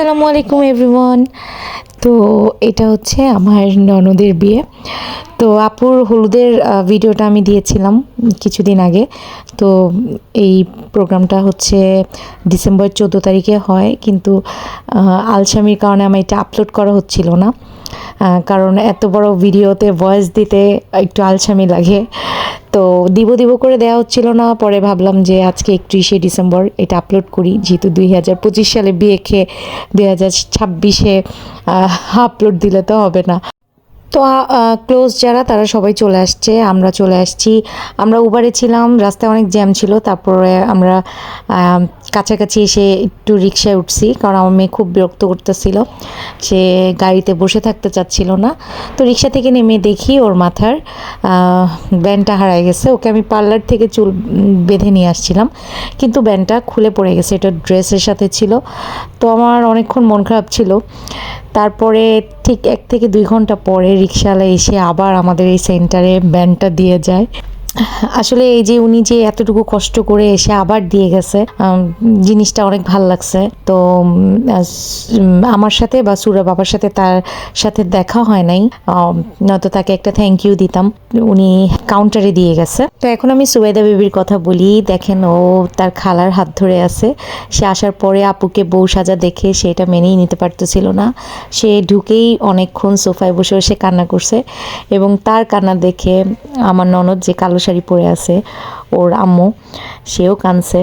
আসসালামু আলাইকুম এভরিওয়ান তো এটা হচ্ছে আমার ননদের বিয়ে। তো আপুর হলুদের ভিডিওটা আমি দিয়েছিলাম কিছুদিন আগে। তো এই প্রোগ্রামটা হচ্ছে ডিসেম্বর চোদ্দ তারিখে হয়, কিন্তু আলসামির কারণে আমার এটা আপলোড করা হচ্ছিল না। কারণ এত বড় ভিডিওতে ভয়েস দিতে একটু আলসামি লাগে। তো দিব দিব করে দেওয়া হচ্ছিল না, পরে ভাবলাম যে আজকে একত্রিশে ডিসেম্বর এটা আপলোড করি, যেহেতু দুই হাজার পঁচিশ সালে বিয়ে খেয়ে দুই হাজার ছাব্বিশে আপলোড দিলে তো হবে না। তো ক্লোজ যারা, তারা সবাই চলে আসছে। আমরা চলে আসছি। আমরা উবারে ছিলাম, রাস্তায় অনেক জ্যাম ছিল। তারপরে আমরা কাছাকাছি এসে একটু রিক্সায় উঠছি, কারণ আমার মেয়ে খুব বিরক্ত করতেছিল। সে গাড়িতে বসে থাকতে চাচ্ছিল না। তো রিক্সা থেকে নেমে দেখি ওর মাথার ব্যান্ডটা হারায় গেছে। ওকে আমি পার্লার থেকে চুল বেঁধে নিয়ে আসছিলাম। কিন্তু ব্যান্ডটা খুলে পড়ে গেছে। এটা ড্রেসের সাথে ছিল। তো আমার অনেকক্ষণ মন খারাপ ছিল। তারপরে ঠিক এক থেকে দুই ঘণ্টা পরে রিক্সাওয়ালা এসে আবার আমাদের এই সেন্টারে ব্যান্ডটা দিয়ে যায়। আসলে এই যে উনি যে এতটুকু কষ্ট করে এসে আবার দিয়ে গেছে জিনিসটা অনেক ভালো লাগছে। তো আমার সাথে বা সুরা বাবার সাথে তার সাথে দেখা হয় নাই। নয়তো তাকে একটা থ্যাংক ইউ দিতাম। উনি কাউন্টারে দিয়ে গেছে। তো এখন আমি সুবেদা বেবির কথা বলি, দেখেন ও তার খালার হাত ধরে আছে। সে আসার পরে আপুকে বউ সাজা দেখে সে এটা মেনেই নিতে পারতেছিল না। সে ঢুকেই অনেকক্ষণ সোফায় বসে বসে কান্না করছে এবং তার কান্না দেখে আমার ননদ যে কালো শাড়ি পরে আছে, ওর আম্মু, সেও কাঁদছে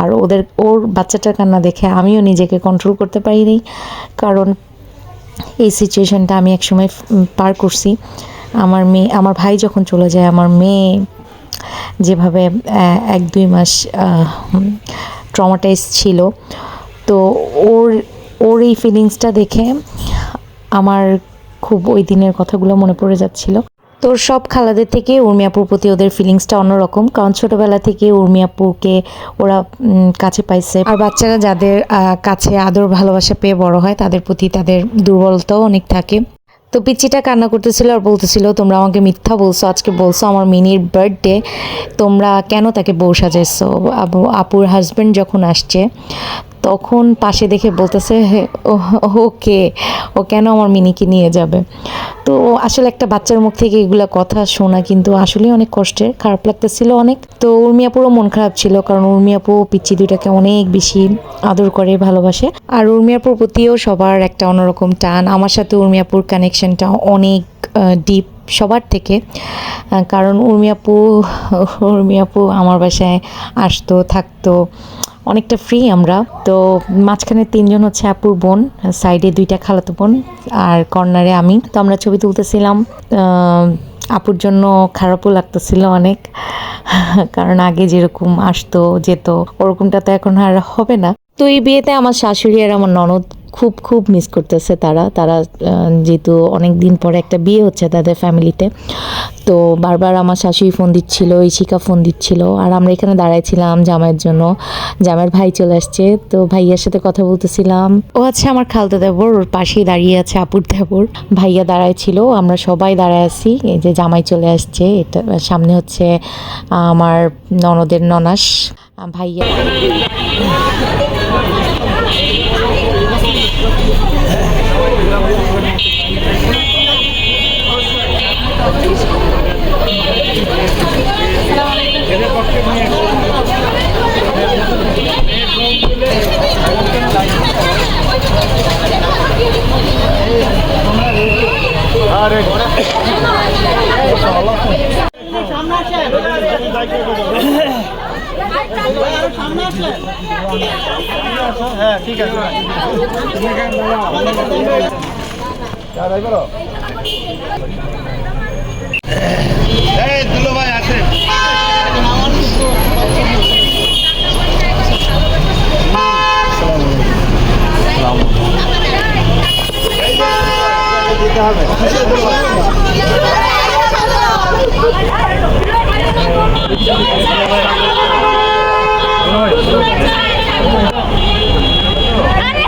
আর ওদের, ওর বাচ্চাটার কান্না দেখে আমিও নিজেকে কন্ট্রোল করতে পারিনি, কারণ এই সিচুয়েশনটা আমি একসময় পার করছি। আমার মেয়ে, আমার ভাই যখন চলে যায়, আমার মেয়ে যেভাবে এক দুই মাস ট্রমাটাইজ ছিল, তো ওর ওর এই ফিলিংসটা দেখে আমার খুব ওই দিনের কথাগুলো মনে পড়ে যাচ্ছিল। তোর সব খালাদের থেকে উর্মিয়াপুর প্রতি ওদের ফিলিংসটা অন্যরকম, কারণ ছোটবেলা থেকে উর্মিয়াপুকে ওরা কাছে পাইছে। আর বাচ্চারা যাদের কাছে আদর ভালোবাসা পেয়ে বড় হয়, তাদের প্রতি তাদের দুর্বলতাও অনেক থাকে। তো পিচ্চিটা কান্না করতেছিল আর বলতেছিল, তোমরা আমাকে মিথ্যা বলছো, আজকে বলছো আমার মিনির বার্থডে তোমরা কেন তাকে বউ সাজাইছো? আপুর হাজব্যান্ড যখন আসছে তখন পাশে দেখে বলতেছে "হে, ও- ওকে ও কেন আমার মিনিকে নিয়ে যাবে? তো আসলে একটা বাচ্চার মুখ থেকে এগুলো কথা শোনা কিন্তু আসলে অনেক কষ্টের খারাপ লাগতেছিল অনেক। তো উর্মিয়াপুরও মন খারাপ ছিল কারণ উর্মিয়াপু পিচ্চি দুইটাকে অনেক বেশি আদর করে ভালোবাসে। আর উর্মিয়াপুর প্রতিও সবার একটা অন্যরকম টান। আমার সাথে উর্মিয়াপুর কানেকশনটা অনেক ডিপ সবার থেকে কারণ উর্মিয়াপু উর্মিয়াপু আমার বাসায় আসতো, থাকতো, অনেকটা ফ্রি আমরা। তো মাঝখানে তিনজন হচ্ছে আপুর বোন সাইডে দুইটা খালাতো বোন আর কর্নারে আমি। তো আমরা ছবি তুলতেছিলাম আপুর জন্য খারাপও লাগতেছিল অনেক, কারণ আগে যেরকম আসতো, যেত, ওরকমটা তো এখন আর হবে না। তো এই বিয়েতে আমার শাশুড়ি আর আমার ননদ খুব খুব মিস করতেছে তারা। তারা যেহেতু অনেক দিন পরে একটা বিয়ে হচ্ছে তাদের ফ্যামিলিতে তো বারবার আমার শাশুড়ি ফোন দিচ্ছিল ইশিকা ফোন দিচ্ছিল। আর আমরা এখানে দাঁড়াইছিলাম জামাইয়ের জন্য। জামাইয়ের ভাই চলে আসছে। তো ভাইয়ার সাথে কথা বলতেছিলাম। ও আচ্ছা আমার খালতো দেবর, ওর পাশেই দাঁড়িয়ে আছে আপুর দেবর। ভাইয়া দাঁড়ায় ছিল আমরা সবাই দাঁড়ায় আছি। এই যে জামাই চলে আসছে, এটা সামনে হচ্ছে আমার ননদের ননাস। ভাইয়া Thank you. ভাই আসেন দিতে হবে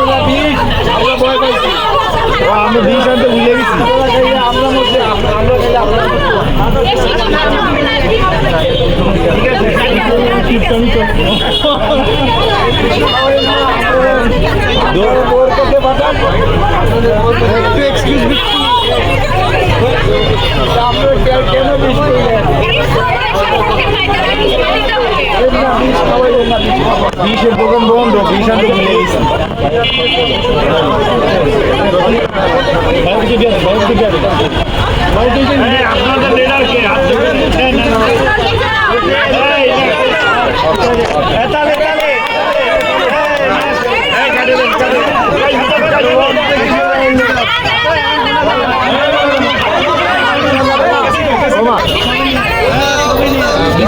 যান। ঠিক আমরা ভয় পাইছি আমরা বিষ আনতে ভুলে গেছি আমরা এক্সকিউজ আমরা কেন বিষ বিষের দোকান বন্ধ আনতে ভুলে গেছি আপনাদের লিডার কে তালে তালে বিসমিল্লাহ এই উনারও দেন উনি দুলো ভাই দুলো ভাই দুলো ভাই মানে তাহলে সেটা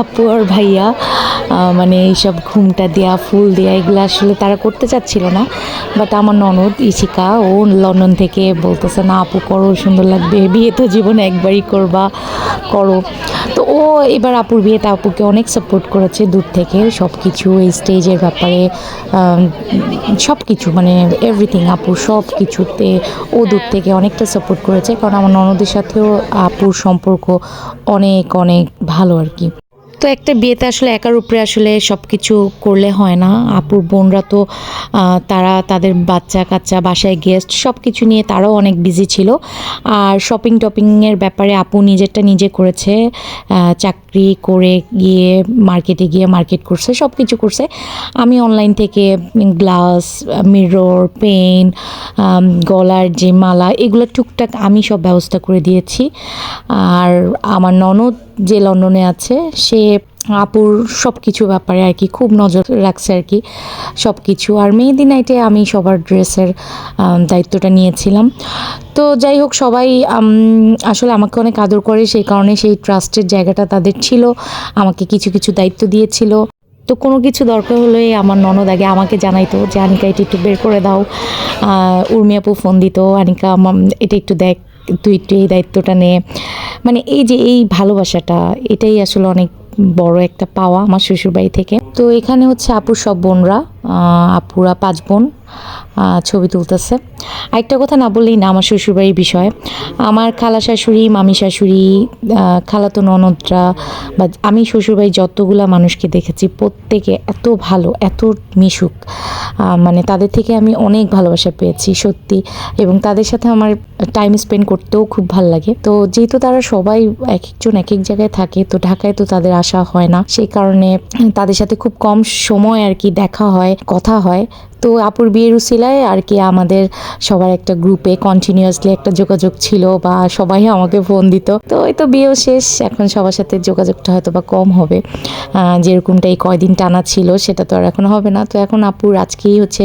আপু আর ভাইয়া মানে এইসব ঘুমটা দেয়া, ফুল দেয়া, এগুলো আসলে তারা করতে চাচ্ছিল না। বাট আমার ননদ ইশিকা ও লন্ডন থেকে বলতেছে, না আপু, করো, সুন্দর লাগবে। বিয়ে তো জীবনে একবারই করবা, করো। তো ও এবার আপুর বিয়েতে আপুকে অনেক সাপোর্ট করেছে দূর থেকে। সব কিছু এই স্টেজের ব্যাপারে সব কিছু মানে এভরিথিং আপু সব কিছুতে ও দূর থেকে অনেকটা সাপোর্ট করেছে। কারণ আমার ননদের সাথেও আপুর সম্পর্ক অনেক অনেক ভালো আর কি। তো একটা বিয়েতে আসলে একার উপরে আসলে সব কিছু করলে হয় না। আপুর বোনরা তো তারা তাদের বাচ্চা কাচ্চা, বাসায় গেস্ট সব কিছু নিয়ে তারাও অনেক বিজি ছিল। আর শপিং টপিংয়ের ব্যাপারে আপু নিজেরটা নিজে করেছে। চাকরি করে গিয়ে মার্কেটে গিয়ে মার্কেট করছে সব কিছু করছে। আমি অনলাইন থেকে গ্লাস মিরর পেন গলার যে মালা, এগুলো টুকটাক আমি সব ব্যবস্থা করে দিয়েছি। আর আমার ননদ যে লন্ডনে আছে, সে আপুর সব কিছু ব্যাপারে আর কি খুব নজর রাখছে আর কি সব কিছু আর মেহেদি নাইটে আমি সবার ড্রেসের দায়িত্বটা নিয়েছিলাম। তো যাই হোক, সবাই আসলে আমাকে অনেক আদর করে, সেই কারণে সেই ট্রাস্টের জায়গাটা তাদের ছিল, আমাকে কিছু কিছু দায়িত্ব দিয়েছিল। তো কোনো কিছু দরকার হলে আমার ননদ আগে আমাকে জানাইতো যে, আনিকা, এটা একটু বের করে দাও। উর্মি আপু ফোন দিত, আনিকা এটা একটু দেখ, তুই একটু এই দায়িত্বটা নে। মানে এই যে এই ভালোবাসাটা, এটাই আসলে অনেক বড় একটা পাওয়া আমার শ্বশুরবাড়ি থেকে। তো এখানে হচ্ছে আপুর সব বোনরা। আপুরা পাঁচ বোন ছবি তুলতেছে। আরেকটা কথা না বললেই না, আমার শ্বশুরবাড়ির বিষয়। আমার খালা শাশুড়ি, মামি শাশুড়ি খালাতো ননদরা, বা আমি শ্বশুরবাড়ি যতগুলা মানুষকে দেখেছি, প্রত্যেকে এত ভালো, এত মিশুক। মানে তাদের থেকে আমি অনেক ভালোবাসা পেয়েছি, সত্যি। এবং তাদের সাথে আমার টাইম স্পেন্ড করতেও খুব ভালো লাগে। তো যেহেতু তারা সবাই এক একজন এক এক জায়গায় থাকে, তো ঢাকায় তো তাদের আসা হয় না। সেই কারণে তাদের সাথে খুব কম সময় আর কি দেখা হয়। কথা হয় তো আপুর বিয়ের উসিলায় আর কি আমাদের সবার একটা গ্রুপে কন্টিনিউয়াসলি একটা যোগাযোগ ছিল বা সবাই আমাকে ফোন দিত তো এই তো বিয়েও শেষ এখন সবার সাথে যোগাযোগটা হয়তো বা কম হবে যেরকমটা এই কয়দিন টানা ছিল সেটা তো আর এখন হবে না তো এখন আপুর আজকেই হচ্ছে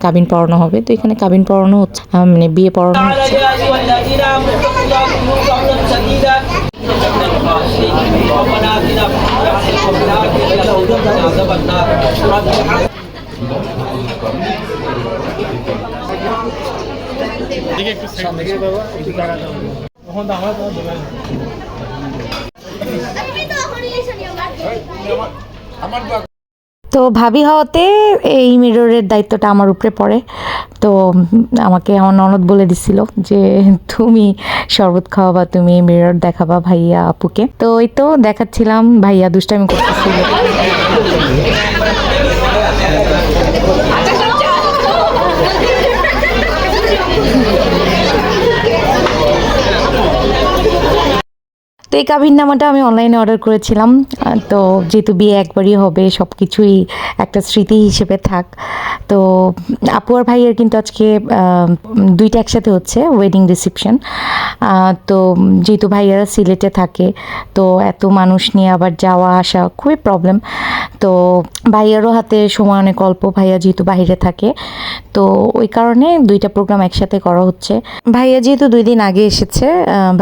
কাবিন পড়ানো হবে তো এখানে কাবিন পড়ানো হচ্ছে মানে বিয়ে পড়ানো হচ্ছে তো ভাবি হওয়াতে এই মিররের দায়িত্বটা আমার উপরে পড়ে। তো আমাকে আমার ননদ বলে দিছিল যে, তুমি শরবত খাওয়াবা, তুমি মিরর দেখাবা ভাইয়া আপুকে। তো ওই তো দেখাচ্ছিলাম, ভাইয়া দুষ্টামি করতেছিল। এই কাবিননামাটা আমি অনলাইনে অর্ডার করেছিলাম। তো যেহেতু বিয়ে একবারই হবে সব কিছুই একটা স্মৃতি হিসেবে থাক। তো আপু আর ভাইয়ের কিন্তু আজকে দুইটা একসাথে হচ্ছে ওয়েডিং রিসেপশন তো যেহেতু ভাইয়ারা সিলেটে থাকে, তো এত মানুষ নিয়ে আবার যাওয়া আসা খুবই প্রবলেম তো ভাইয়ারও হাতে সময় অনেক অল্প, ভাইয়া যেহেতু বাইরে থাকে। তো ওই কারণে দুইটা প্রোগ্রাম একসাথে করা হচ্ছে। ভাইয়া যেহেতু দুই দিন আগে এসেছে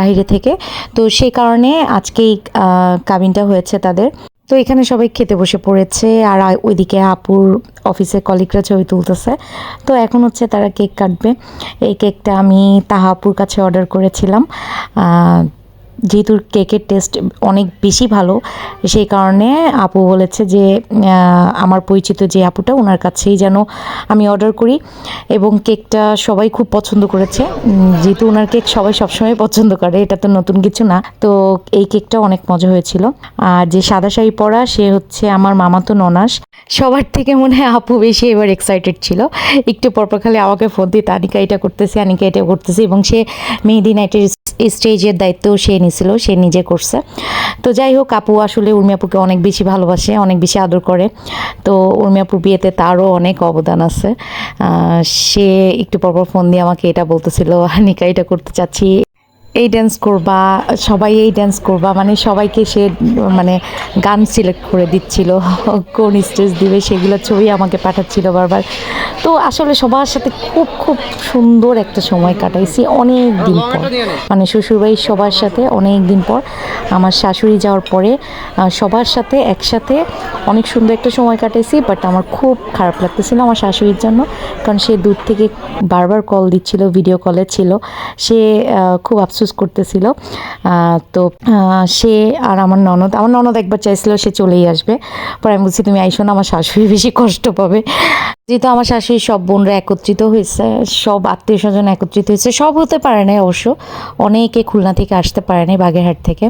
বাইরে থেকে, তো সেই কারণে আজকেই আহ, কাবিনটা হয়েছে তাদের। তো এখানে সবাই খেতে বসে পড়েছে আর ওইদিকে আপুর অফিসের কলিগরা ছবি তুলতেছে। তো এখন হচ্ছে তারা কেক কাটবে। এই কেকটা আমি তাহাপুর কাছে অর্ডার করেছিলাম। যেহেতু কেকের টেস্ট অনেক বেশি ভালো, সেই কারণে আপু বলেছে যে আমার পরিচিত যে আপুটা ওনার কাছেই যেন আমি অর্ডার করি। এবং কেকটা সবাই খুব পছন্দ করেছে। যেহেতু ওনার কেক সবাই সবসময় পছন্দ করে, এটা তো নতুন কিছু না। তো এই কেকটা অনেক মজা হয়েছিল। আর যে সাদা শাড়ি পরা, সে হচ্ছে আমার মামাতো ননাস। সবার থেকে মনে হয় আপু বেশি এবার এক্সাইটেড ছিল। একটু পরপর খালি আমাকে ফোন দিয়ে আনিকা এটা করতেছে, আনিকা এটা করতেছে। এবং সে মেহেদি নাইটের স্টেজের দায়িত্ব সে নিছিল সে নিজে করছে। তো যাই হোক, আপু আসলে উর্মিয়াপুকে অনেক বেশি ভালোবাসে, অনেক বেশি আদর করে। তো উর্মিয়াপুর বিয়েতে তারও অনেক অবদান আছে। সে একটু পরপর ফোন দিয়ে আমাকে এটা বলতেছিল, হানিকা, এটা করতে চাচ্ছি এই ড্যান্স করবা সবাই এই ড্যান্স করবা মানে সবাইকে সে মানে গান সিলেক্ট করে দিচ্ছিল কোন স্টেজ দিবে সেগুলো ছবি আমাকে পাঠাচ্ছিল বারবার। তো আসলে সবার সাথে খুব খুব সুন্দর একটা সময় কাটাইছি অনেক দিন পর। মানে শ্বশুরবাড়ির সবার সাথে অনেক দিন পর আমার শাশুড়ি যাওয়ার পরে সবার সাথে একসাথে অনেক সুন্দর একটা সময় কাটাইছি বাট আমার খুব খারাপ লাগতেছিল আমার শাশুড়ির জন্য কারণ সে দূর থেকে বারবার কল দিচ্ছিল ভিডিও কলে ছিল। সে খুব আফসোস করতেছিল। তো সে আর আমার ননদ আমার ননদ একবার চাইছিল সে চলেই আসবে। পরে আমি বলছি, তুমি আইসো না, আমার শাশুড়ি বেশি কষ্ট পাবে। যেহেতু আমার শাশুড়ি সব বোনরা একত্রিত হয়েছে, সব আত্মীয় স্বজন একত্রিত হয়েছে, সব হতে পারে না অবশ্য। অনেকে খুলনা থেকে আসতে পারে নাই বাগেরহাট থেকে।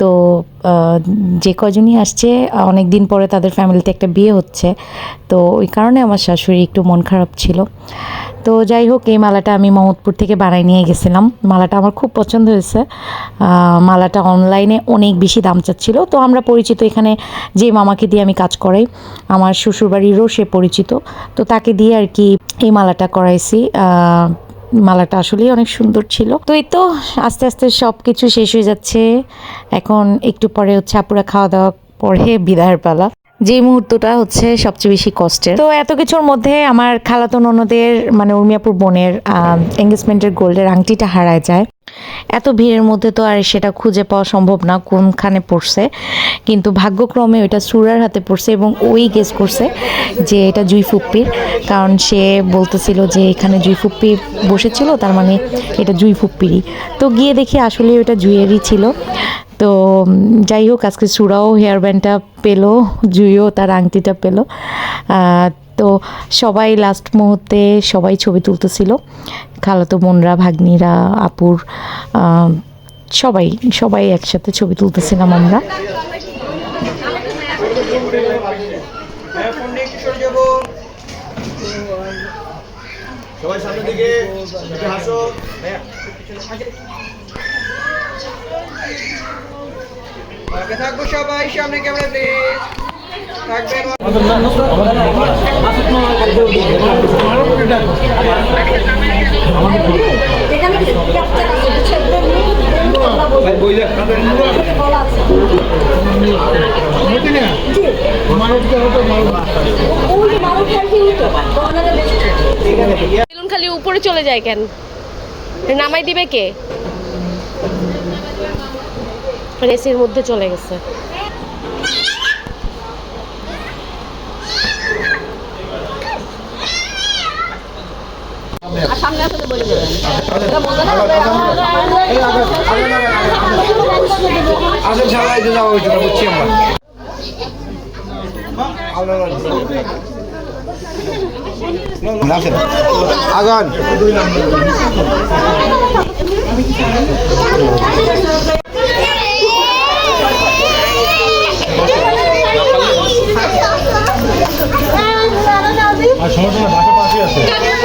তো যে কজনই আসছে অনেক দিন পরে তাদের ফ্যামিলিতে একটা বিয়ে হচ্ছে। তো, ওই কারণে আমার শাশুড়ি একটু মন খারাপ ছিল। তো, যাই হোক, এই মালাটা আমি মোহাম্মদপুর থেকে বানাই নিয়ে গেছিলাম। মালাটা আমার খুব পছন্দ হয়েছে। আহ, মালাটা অনলাইনে অনেক বেশি দাম চাচ্ছিল। তো আমরা পরিচিত এখানে যে মামাকে দিয়ে আমি কাজ করাই আমার শ্বশুরবাড়িরও সে পরিচিত। তো তাকে দিয়ে আর কি এই মালাটা করাইছি। মালাটা আসলেই অনেক সুন্দর ছিল। তো এই তো আস্তে আস্তে সব কিছু শেষ হয়ে যাচ্ছে। এখন একটু পরে হচ্ছে আপুরা খাওয়া দাওয়া পরে বিদায়ের পালা। যে মুহূর্তটা হচ্ছে সবচেয়ে বেশি কষ্টের। তো এত কিছুর মধ্যে আমার খালাতো ননদের মানে উর্মিয়াপুর বোনের এঙ্গেজমেন্টের গোল্ডের আংটিটা হারায় যায়। এত ভিড়ের মধ্যে তো আর সেটা খুঁজে পাওয়া সম্ভব না, কোনখানে পড়ছে। কিন্তু ভাগ্যক্রমে ওইটা সুরার হাতে পড়ছে এবং ওই গেস করছে যে এটা জুই ফুপ্পির। কারণ সে বলতেছিল যে এখানে জুই ফুপ্পি বসেছিল, তার মানে এটা জুই ফুপ্পিরই। তো গিয়ে দেখি আসলে ওটা জুইয়েরই ছিল। তো যাই হোক, আজকে সুরাও হেয়ার ব্যান্ডটা পেল, জুইও তার আংটিটা পেল। তো সবাই লাস্ট মুহূর্তে সবাই ছবি তুলতেছিল। খালাতো বোনরা, ভাগ্নিরা, আপুর সবাই সবাই একসাথে ছবি তুলতেছিলাম আমরা। সবাই সামনের দিকে হাসো। থাকব সবাই, সামনে ক্যামেরা খালি উপরে চলে যায় কেন? নামাই দিবে কে? রেসির মধ্যে চলে গেছে। আসেন সবাই যে যাওয়া হয়েছিল বুঝছি আমরা আগান সমস্যা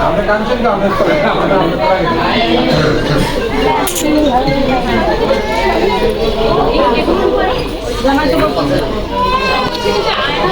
আমরা কাঞ্চন কাজ করে আমরা আমরা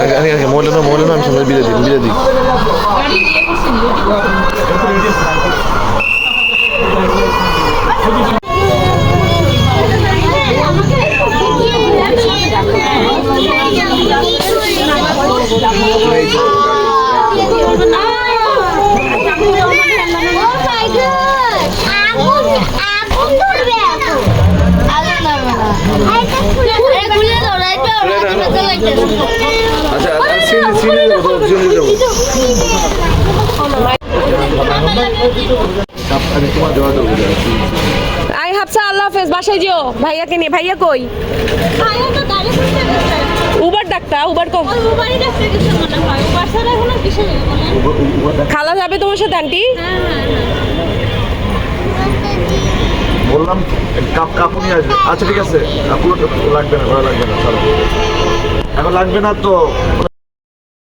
আগে আগে মৌলানা মৌলানা আমি সামনে বিলে দিই বিলে দিই আচ্ছা সিনে সিনে আই হাফসা আল্লাহ হাফেজ বাসায় যেও। ভাইয়াকে নিয়ে। ভাইয়া কই? উবার ডাক্তার উবার কো? খালা যাবে তোমার সাথে আন্টি? বললাম, কাপ কাপুনি আসবে। আচ্ছা ঠিক আছে। কাপড় লাগবে না, ভালো লাগবে না এখন লাগবে না তো